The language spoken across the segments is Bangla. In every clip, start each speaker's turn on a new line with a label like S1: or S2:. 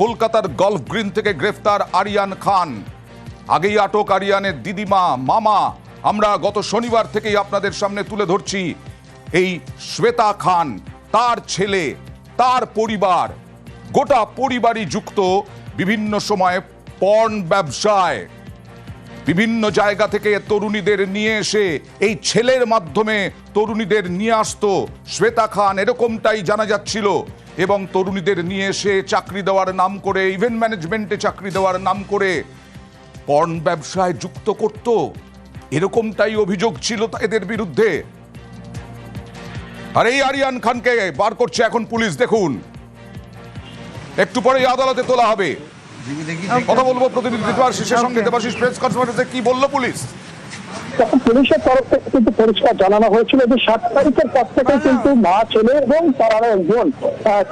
S1: কলকাতার গলফ গ্রিন থেকে গ্রেফতার আরিয়ান খান। আগেই আটক আরিয়ানের দিদিমা মামা। আমরা গত শনিবার থেকেই আপনাদের সামনে তুলে ধরছি এই শ্বেতা খান, তার ছেলে, তার পরিবার। গোটা পরিবারই যুক্ত বিভিন্ন সময়ে পর্ন ব্যবসায়। বিভিন্ন জায়গা থেকে তরুণীদের নিয়ে এসে এই ছেলের মাধ্যমে তরুণীদের নিয়ে আসতো। শ্বেতা খান এরকমটাই জানা যাচ্ছিল এবং তরুণীদের নিয়ে এসে চাকরি দেওয়ার নাম করে, ইভেন্ট ম্যানেজমেন্টে চাকরি দেওয়ার নাম করে পর্ন ব্যবসায় যুক্ত করত। এরকমটাই অভিযোগ ছিল এদের বিরুদ্ধে। আর এই আরিয়ান খানকে বার করছে এখন পুলিশ, দেখুন। একটু পরেই আদালতে তোলা হবে। কথা বলব প্রতিনিধি শেষের সঙ্গে। দেবাশিস প্রেস কনফারেন্সে কি বলল পুলিশ?
S2: তখন পুলিশের তরফ থেকে কিন্তু পরিষ্কার জানানো হয়েছিল যে সাত তারিখের পর থেকে কিন্তু মা ছেলে এবং তারা বোন আহ,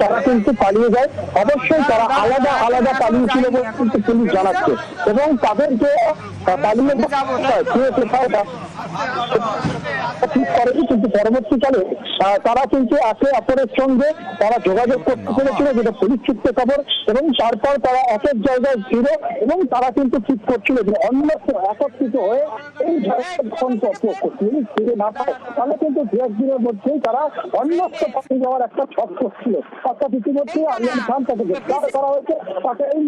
S2: তারা কিন্তু পালিয়ে যায়। অবশ্যই তারা আলাদা আলাদা পালিয়েছিল বলে কিন্তু পুলিশ জানাচ্ছে। এবং তাদের যে পালিয়ে ঠিক করেনি কিন্তু পরবর্তীকালে তারা কিন্তু একে অপরের সঙ্গে তারা যোগাযোগ করতে পেরেছিল যেটা পুলিশ সূত্রে খবর এবং তারপর তারা এক এক জায়গায় ছিল এবং তারা কিন্তু ঠিক করছিল যে অন্যত্র একত্রিত হয়ে এই ঝড়ের যখন না পায় তাহলে কিন্তু দু একদিনের মধ্যেই তারা পাঠিয়ে যাওয়ার একটা ছক করছিল অর্থাৎ ইতিমধ্যে আরিয়ান খান তাকে গ্রেপ্তার করা হয়েছে তাকে এই